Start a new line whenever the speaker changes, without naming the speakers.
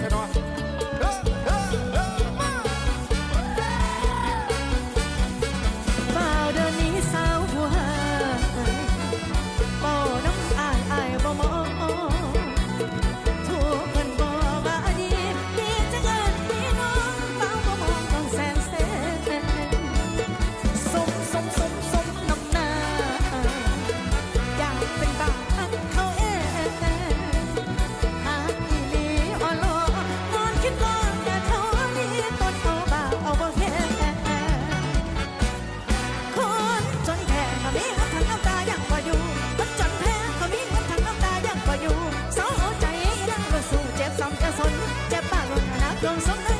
menor จะปากลงนะตรงสม